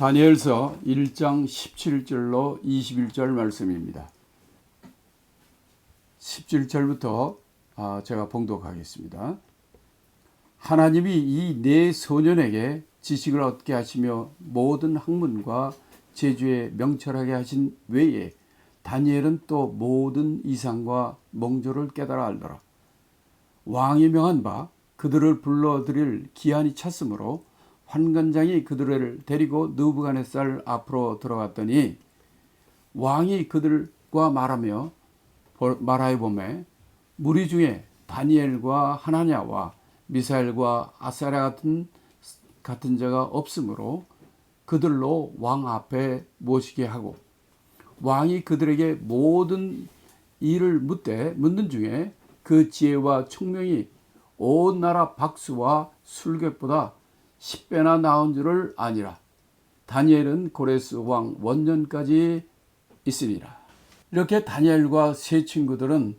다니엘서 1장 17절로 21절 말씀입니다. 17절부터 아, 제가 봉독하겠습니다. 하나님이 이 네 소년에게 지식을 얻게 하시며 모든 학문과 제주에 명철하게 하신 외에 다니엘은 또 모든 이상과 몽조를 깨달아 알더라. 왕이 명한 바 그들을 불러들일 기한이 찼으므로 환관장이 그들을 데리고 느부갓네살 앞으로 들어갔더니 왕이 그들과 말하며 말하여 보매 무리 중에 다니엘과 하나냐와 미사엘과 아사랴 같은 같은 자가 없으므로 그들로 왕 앞에 모시게 하고 왕이 그들에게 모든 일을 묻되 묻는 중에 그 지혜와 총명이 온 나라 박수와 술객보다 10배나 나온 줄을 아니라 다니엘은 고레스 왕 원년까지 있으니라. 이렇게 다니엘과 세 친구들은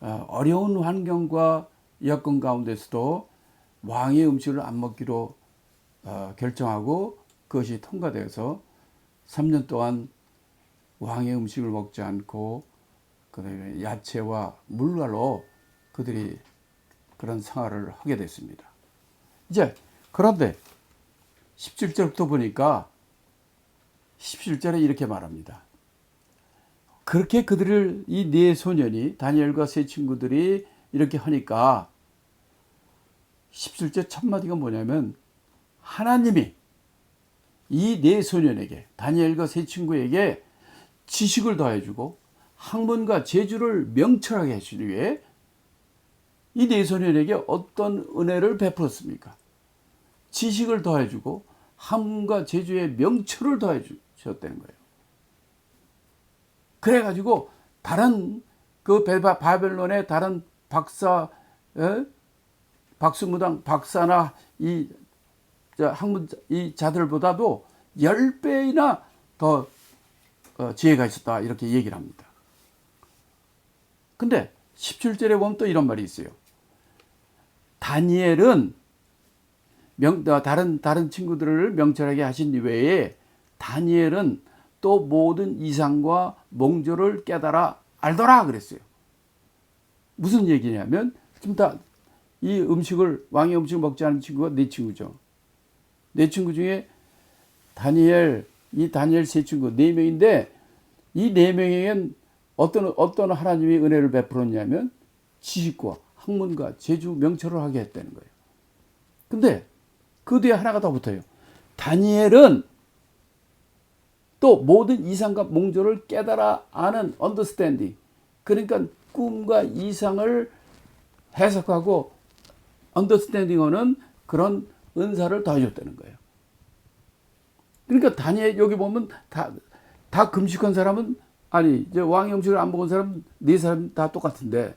어, 어려운 환경과 여건 가운데서도 왕의 음식을 안 먹기로 어, 결정하고 그것이 통과되어서 3년 동안 왕의 음식을 먹지 않고 그다음에 야채와 물갈로 그들이 그런 생활을 하게 됐습니다. 이제 그런데 17절부터 보니까 17절에 이렇게 말합니다. 그렇게 그들을 이 네 소년이 다니엘과 세 친구들이 이렇게 하니까 17절 첫 마디가 뭐냐면 하나님이 이 네 소년에게 다니엘과 세 친구에게 지식을 더해주고 학문과 재주를 명철하게 해주기 위해 이 네 소년에게 어떤 은혜를 베풀었습니까? 지식을 더해주고 학문과 재주의 명철을 더해주셨다는 거예요. 그래가지고 다른 그 바벨론의 다른 박사, 에? 박수무당 박사나 이 학문 이 자들보다도 열 배이나 더 어, 지혜가 있었다 이렇게 얘기를 합니다. 근데 17절에 보면 또 이런 말이 있어요. 다니엘은 명, 어, 다른 다른 친구들을 명철하게 하신 외에 다니엘은 또 모든 이상과 몽조를 깨달아 알더라 그랬어요. 무슨 얘기냐면 지금 다 이 음식을 왕의 음식을 먹지 않은 친구가 네 친구죠. 네 친구 중에 다니엘 이 다니엘 세 친구 네 명인데 이 네 명에겐 어떤 어떤 하나님이 은혜를 베풀었냐면 지식과 학문과 제주 명철을 하게 했다는 거예요. 근데 그 뒤에 하나가 더 붙어요. 다니엘은 또 모든 이상과 몽조를 깨달아 아는 언더스탠딩. 그러니까 꿈과 이상을 해석하고 언더스탠딩하는 그런 은사를 더해줬다는 거예요. 그러니까 다니엘 여기 보면 다, 다 금식한 사람은 아니 이제 왕의 음식을 안 먹은 사람 네 사람 다 똑같은데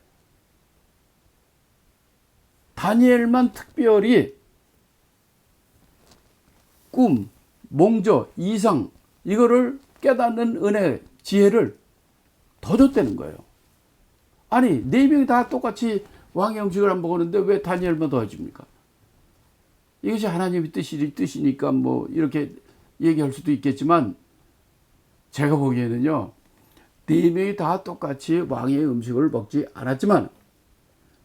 다니엘만 특별히 꿈, 몽조, 이상 이거를 깨닫는 은혜, 지혜를 더 줬다는 거예요. 아니 네 명이 다 똑같이 왕의 음식을 안 먹었는데 왜 다니엘만 더 해줍니까? 이것이 하나님의 뜻이, 뜻이니까 뭐 이렇게 얘기할 수도 있겠지만 제가 보기에는요 네 명이 다 똑같이 왕의 음식을 먹지 않았지만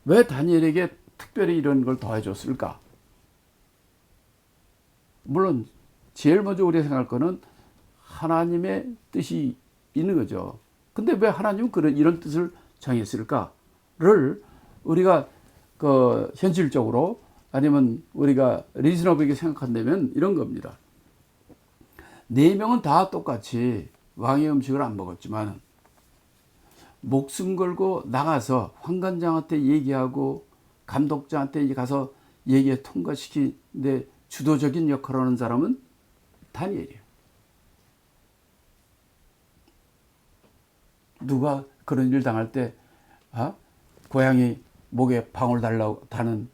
왜 다니엘에게 특별히 이런 걸 더해줬을까? 물론 제일 먼저 우리가 생각할 거는 하나님의 뜻이 있는 거죠. 근데 왜 하나님은 그런 이런 뜻을 정했을까를 우리가 그 현실적으로 아니면 우리가 리즈너블하게 생각한다면 이런 겁니다. 네 명은 다 똑같이 왕의 음식을 안 먹었지만 목숨 걸고 나가서 황관장한테 얘기하고 감독자한테 가서 얘기에 통과시키는데 주도적인 역할을 하는 사람은 다니엘이에요. 누가 그런 일 당할 때, 아? 고양이 목에 방울 달라고 다는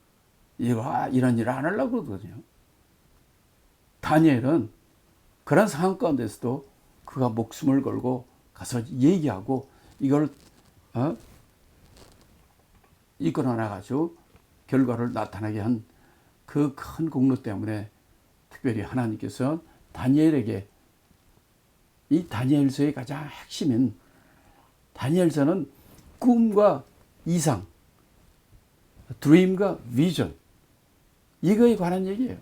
이거 아, 이런 일안 하려고 그러거든요. 다니엘은 그런 상황 가운데서도 그가 목숨을 걸고 가서 얘기하고 이걸 어? 이끌어 나가지고 결과를 나타나게 한 그 큰 공로 때문에 특별히 하나님께서 다니엘에게 이 다니엘서의 가장 핵심인 다니엘서는 꿈과 이상, 드림과 비전 이거에 관한 얘기예요.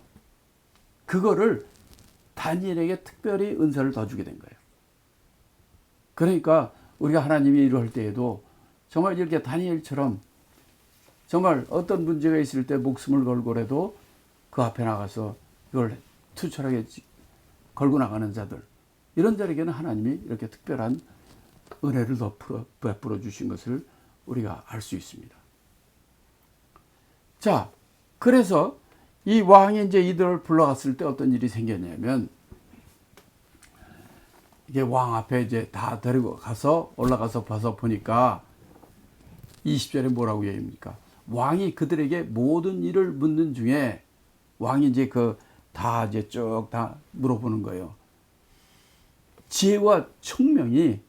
그거를 다니엘에게 특별히 은사를 더 주게 된 거예요. 그러니까 우리가 하나님이 이루할 때에도 정말 이렇게 다니엘처럼 정말 어떤 문제가 있을 때 목숨을 걸고라도 그 앞에 나가서 이걸 투철하게 걸고 나가는 자들 이런 자에게는 하나님이 이렇게 특별한 은혜를 더 베풀어 주신 것을 우리가 알 수 있습니다. 자, 그래서 이 왕이 이제 이들을 불러갔을 때 어떤 일이 생겼냐면 이게 왕 앞에 이제 다 데리고 가서 올라가서 봐서 보니까 20절에 뭐라고 얘기합니까? 왕이 그들에게 모든 일을 묻는 중에 왕이 이제 그 다 이제 쭉 다 물어보는 거예요. 지혜와 총명이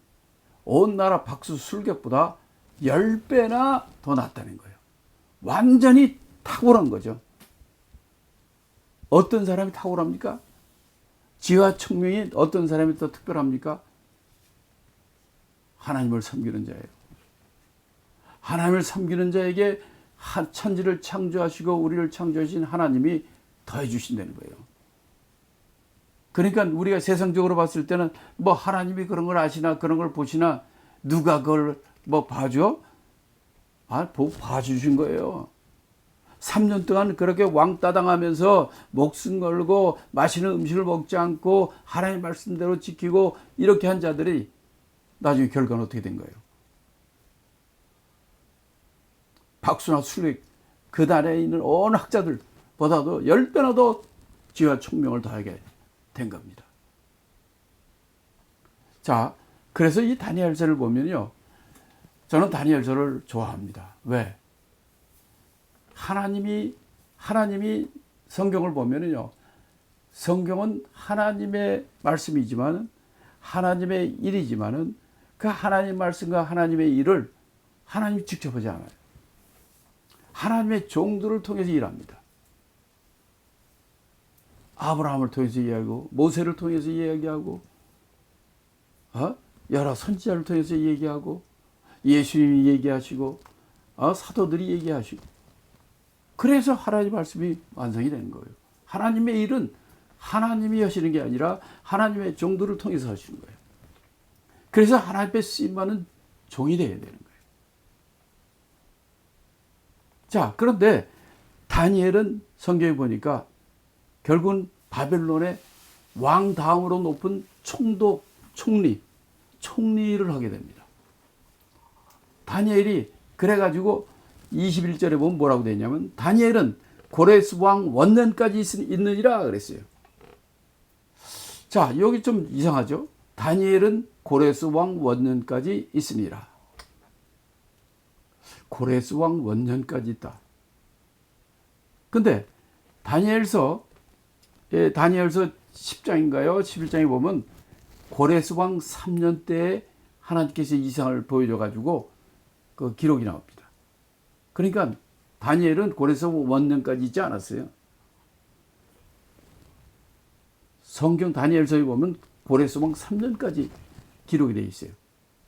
온 나라 박수 술객보다 10배나 더 낫다는 거예요. 완전히 탁월한 거죠. 어떤 사람이 탁월합니까? 지혜와 총명이 어떤 사람이 더 특별합니까? 하나님을 섬기는 자예요. 하나님을 섬기는 자에게 천지를 창조하시고 우리를 창조하신 하나님이 더해 주신다는 거예요. 그러니까 우리가 세상적으로 봤을 때는 뭐 하나님이 그런 걸 아시나 그런 걸 보시나 누가 그걸 뭐 봐줘? 아, 봐주신 거예요. 3년 동안 그렇게 왕따당하면서 목숨 걸고 맛있는 음식을 먹지 않고 하나님 말씀대로 지키고 이렇게 한 자들이 나중에 결과는 어떻게 된 거예요? 박수나 술릭 그 단에 있는 어느 학자들보다도 10배나 더 지혜와 총명을 더하게 된 겁니다. 자, 그래서 이 다니엘서를 보면요. 저는 다니엘서를 좋아합니다. 왜? 하나님이 하나님이 성경을 보면은요. 성경은 하나님의 말씀이지만 하나님의 일이지만은 그 하나님 말씀과 하나님의 일을 하나님이 직접 하지 않아요. 하나님의 종들을 통해서 일합니다. 아브라함을 통해서 이야기하고 모세를 통해서 이야기하고 어? 여러 선지자를 통해서 얘기하고 예수님이 얘기하시고 어? 사도들이 얘기하시고 그래서 하나님 말씀이 완성이 되는 거예요. 하나님의 일은 하나님이 하시는 게 아니라 하나님의 종들을 통해서 하시는 거예요. 그래서 하나님의 쓰임받는 종이 되어야 되는 거예요. 자, 그런데 다니엘은 성경에 보니까 결국은 바벨론의 왕 다음으로 높은 총독, 총리, 총리를 하게 됩니다. 다니엘이 그래가지고 21절에 보면 뭐라고 되냐면 다니엘은 고레스 왕 원년까지 있느니라 그랬어요. 자, 여기 좀 이상하죠? 다니엘은 고레스 왕 원년까지 있으니라. 고레스 왕 원년까지 있다. 근데 다니엘서 예, 다니엘서 10장인가요? 11장에 보면 고레스 왕 3년 때에 하나님께서 이상을 보여줘 가지고 그 기록이 나옵니다. 그러니까 다니엘은 고레스 원년까지 있지 않았어요. 성경 다니엘서에 보면 고레스 왕 3년까지 기록이 되어 있어요.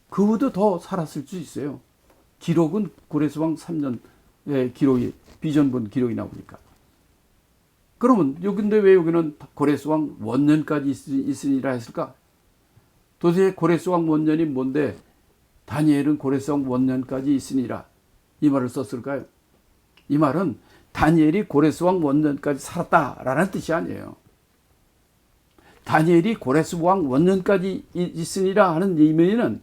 그보다 더 살았을 수 있어요. 기록은 고레스 왕 3년 의 기록이 비전본 기록이 나오니까. 그러면 여기인데 왜 여기는 고레스 왕 원년까지 있으니라 했을까? 도대체 고레스 왕 원년이 뭔데 다니엘은 고레스 왕 원년까지 있으니라 이 말을 썼을까요? 이 말은 다니엘이 고레스 왕 원년까지 살았다라는 뜻이 아니에요. 다니엘이 고레스 왕 원년까지 있으니라 하는 의미는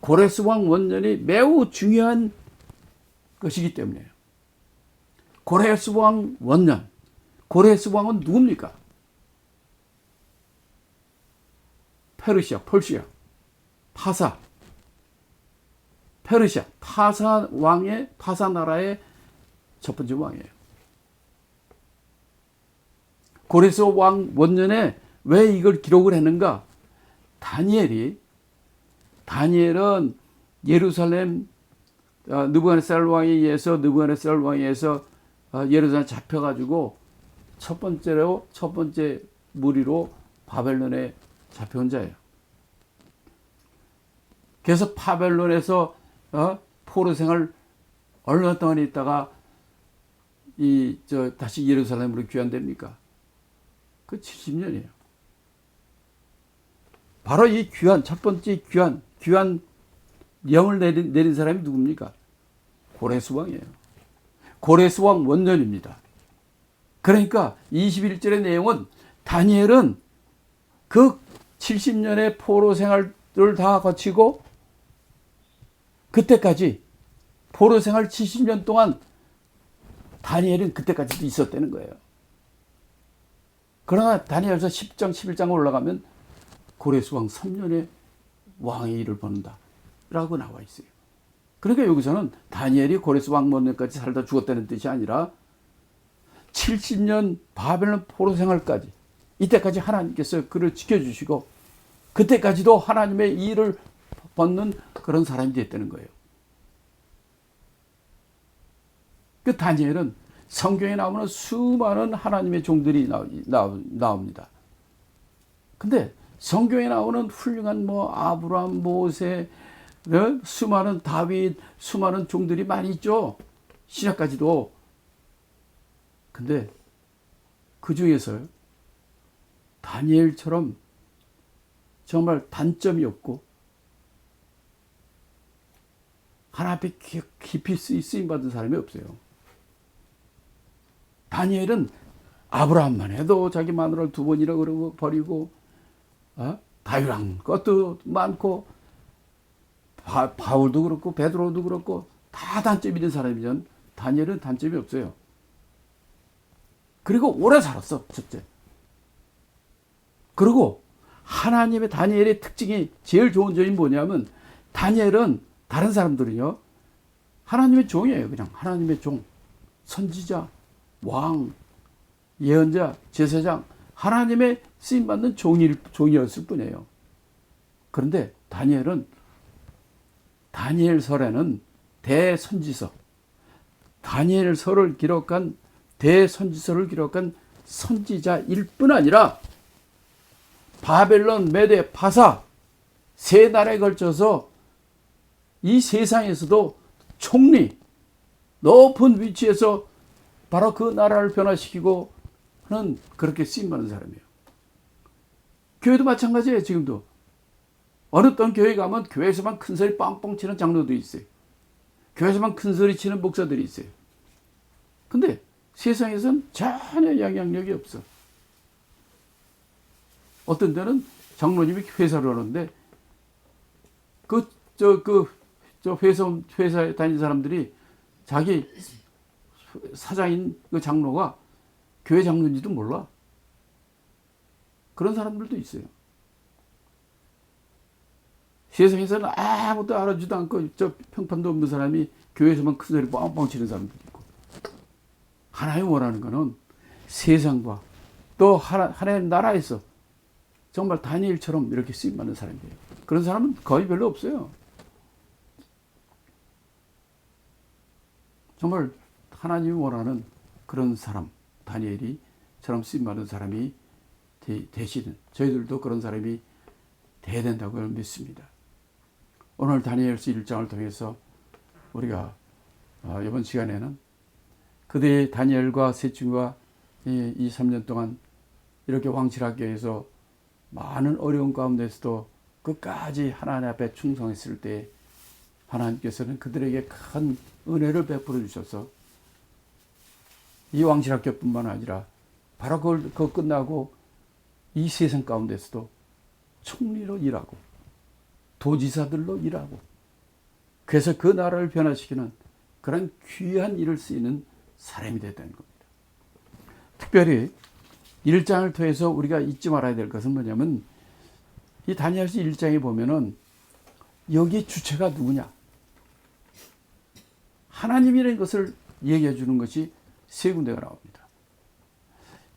고레스 왕 원년이 매우 중요한 것이기 때문에요. 고레스 왕 원년 고레스 왕은 누굽니까? 페르시아, 펄시아, 파사, 페르시아, 파사 왕의 파사 나라의 첫 번째 왕이에요. 고레스 왕 원년에 왜 이걸 기록을 했는가? 다니엘이 다니엘은 예루살렘 어, 느부갓네살 왕에 의해서 느부갓네살 왕에 의해서 어, 예루살렘 잡혀가지고 첫 번째로 첫 번째 무리로 바벨론에 잡혀온 자예요. 그래서 바벨론에서 어? 포로 생활 얼마 동안 있다가 이 저 다시 예루살렘으로 귀환됩니까? 그 70년이에요. 바로 이 귀환 첫 번째 귀환 귀환 영을 내린, 내린 사람이 누굽니까? 고레스 왕이에요. 고레스 왕 원년입니다. 그러니까 21절의 내용은 다니엘은 그 70년의 포로 생활을 다 거치고 그때까지 포로 생활 70년 동안 다니엘은 그때까지도 있었다는 거예요. 그러나 다니엘서 10장, 11장 올라가면 고레스 왕 3년의 왕의 일을 보는다. 라고 나와 있어요. 그러니까 여기서는 다니엘이 고레스 왕末년까지 살다 죽었다는 뜻이 아니라 70년 바벨론 포로 생활까지 이때까지 하나님께서 그를 지켜주시고 그때까지도 하나님의 일을 벗는 그런 사람이 됐다는 거예요. 그 다니엘은 성경에 나오는 수많은 하나님의 종들이 나옵니다. 근데 성경에 나오는 훌륭한 뭐 아브라함, 모세, 어? 수많은 다윗, 수많은 종들이 많이 있죠. 신약까지도. 근데 그 중에서 다니엘처럼 정말 단점이 없고 하나 앞에 깊이 쓰임 받은 사람이 없어요. 다니엘은 아브라함만 해도 자기 마누라를 두 번이나 그러고 버리고 어? 다윗랑 것도 많고 바, 바울도 그렇고 베드로도 그렇고 다 단점이 있는 사람이면 다니엘은 단점이 없어요. 그리고 오래 살았어 첫째. 그리고 하나님의 다니엘의 특징이 제일 좋은 점이 뭐냐면 다니엘은 다른 사람들은요 하나님의 종이에요 그냥 하나님의 종 선지자 왕 예언자 제사장 하나님의 쓰임 받는 종이 종이었을 뿐이에요. 그런데 다니엘은 다니엘설에는 대선지서 다니엘서를 기록한 대선지서를 기록한 선지자일 뿐 아니라 바벨론, 메데, 파사 세 나라에 걸쳐서 이 세상에서도 총리 높은 위치에서 바로 그 나라를 변화시키고 하 는 그렇게 쓰임받는 사람이에요. 교회도 마찬가지예요, 지금도. 어느 어떤 교회 가면 교회에서만 큰 소리 빵빵 치는 장로도 있어요. 교회에서만 큰 소리 치는 목사들이 있어요. 근데 세상에선 전혀 영향력이 없어. 어떤 때는 장로님이 회사를 하는데 그 저 그 저 회사 회사에 다니는 사람들이 자기 사장인 그 장로가 교회 장로인지도 몰라. 그런 사람들도 있어요. 세상에서는 아무도 알아주지도 않고 저 평판도 없는 사람이 교회에서만 큰 소리 뻥뻥 치는 사람도 있고 하나님 원하는 거는 세상과 또 하나, 하나님 나라에서 정말 다니엘처럼 이렇게 쓰임 받는 사람이에요. 그런 사람은 거의 별로 없어요. 정말 하나님이 원하는 그런 사람, 다니엘이 처럼 쓰임 받는 사람이 되시는 저희들도 그런 사람이 돼야 된다고 믿습니다. 오늘 다니엘서 1장을 통해서 우리가 어, 이번 시간에는 그대의 다니엘과 세 친구가 이, 이 3년 동안 이렇게 왕실학교에서 많은 어려운 가운데서도 끝까지 하나님 앞에 충성했을 때 하나님께서는 그들에게 큰 은혜를 베풀어 주셔서 이 왕실학교뿐만 아니라 바로 그걸, 그거 끝나고 이 세상 가운데서도 총리로 일하고 도지사들로 일하고 그래서 그 나라를 변화시키는 그런 귀한 일을 쓰이는 사람이 됐다는 겁니다. 특별히 1장을 통해서 우리가 잊지 말아야 될 것은 뭐냐면 이 다니엘서 1장에 보면은 여기 주체가 누구냐? 하나님이라는 것을 얘기해 주는 것이 세 군데가 나옵니다.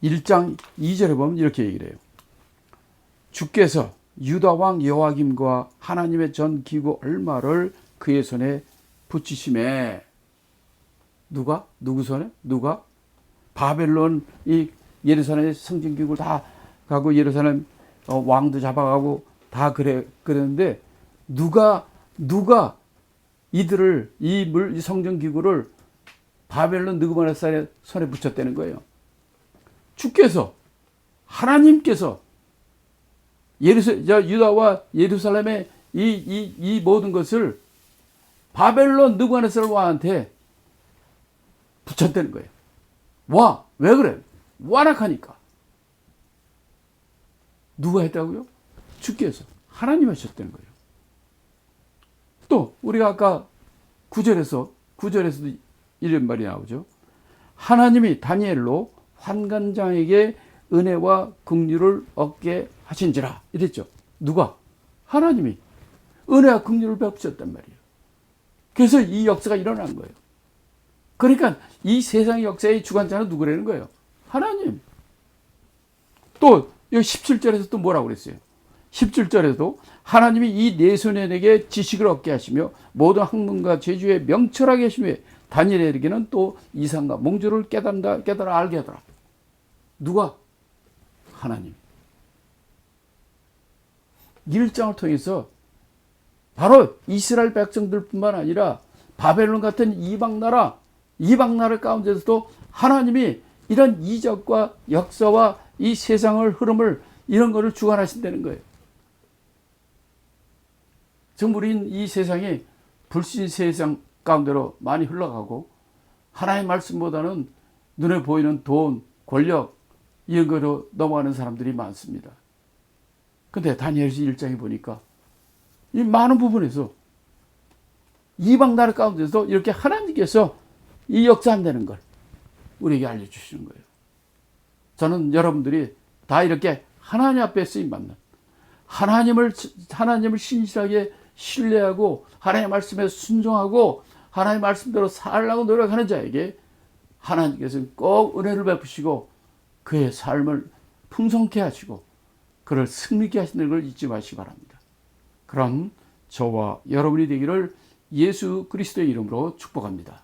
1장 2절에 보면 이렇게 얘기를 해요. 주께서 유다 왕 여호와김과 하나님의 전 기구 얼마를 그의 손에 붙이심에 누가 누구 손에 누가 바벨론 이 예루살렘 성전 기구를 다 가고 예루살렘 어, 왕도 잡아가고 다 그래 그랬는데 누가 누가 이들을 이 물 이 성전 기구를 바벨론 느그마네살의 손에 붙였다는 거예요. 주께서 하나님께서 예루살 저 유다와 예루살렘의 이 이 이 모든 것을 바벨론 느그마네살 왕한테 붙였다는 거예요. 와, 왜 그래? 완악하니까. 누가 했다고요? 주께서 하나님 하셨다는 거예요. 또 우리가 아까 구절에서 구절에서도 이런 말이 나오죠. 하나님이 다니엘로 환관장에게 은혜와 긍휼을 얻게 하신지라 이랬죠. 누가? 하나님이 은혜와 긍휼을 베푸셨단 말이에요. 그래서 이 역사가 일어난 거예요. 그러니까 이 세상 역사의 주관자는 누구라는 거예요? 하나님. 또 여기 17절에서 또 뭐라고 그랬어요? 17절에도 하나님이 이 내손에게 지식을 얻게 하시며 모든 학문과 제주에 명철하게 하시며 다니엘에게는 또 이상과 몽조를 깨달아, 깨달아 알게 하더라. 누가? 하나님. 일장을 통해서 바로 이스라엘 백성들뿐만 아니라 바벨론 같은 이방 나라, 이방 나라 가운데서도 하나님이 이런 이적과 역사와 이 세상을 흐름을 이런 거를 주관하신다는 거예요. 지금 우리는 이 세상이 불신 세상 가운데로 많이 흘러가고 하나의 말씀보다는 눈에 보이는 돈, 권력 이런 거로 넘어가는 사람들이 많습니다. 근데 다니엘서 1장에 보니까 이 많은 부분에서 이방 나라 가운데서 이렇게 하나님께서 이 역사한다는 걸 우리에게 알려주시는 거예요. 저는 여러분들이 다 이렇게 하나님 앞에 쓰임 받는 하나님을 하나님을 신실하게 신뢰하고 하나님의 말씀에 순종하고 하나님의 말씀대로 살라고 노력하는 자에게 하나님께서는 꼭 은혜를 베푸시고 그의 삶을 풍성케 하시고 그를 승리케 하시는 걸 잊지 마시기 바랍니다. 그런 저와 여러분이 되기를 예수 그리스도의 이름으로 축복합니다.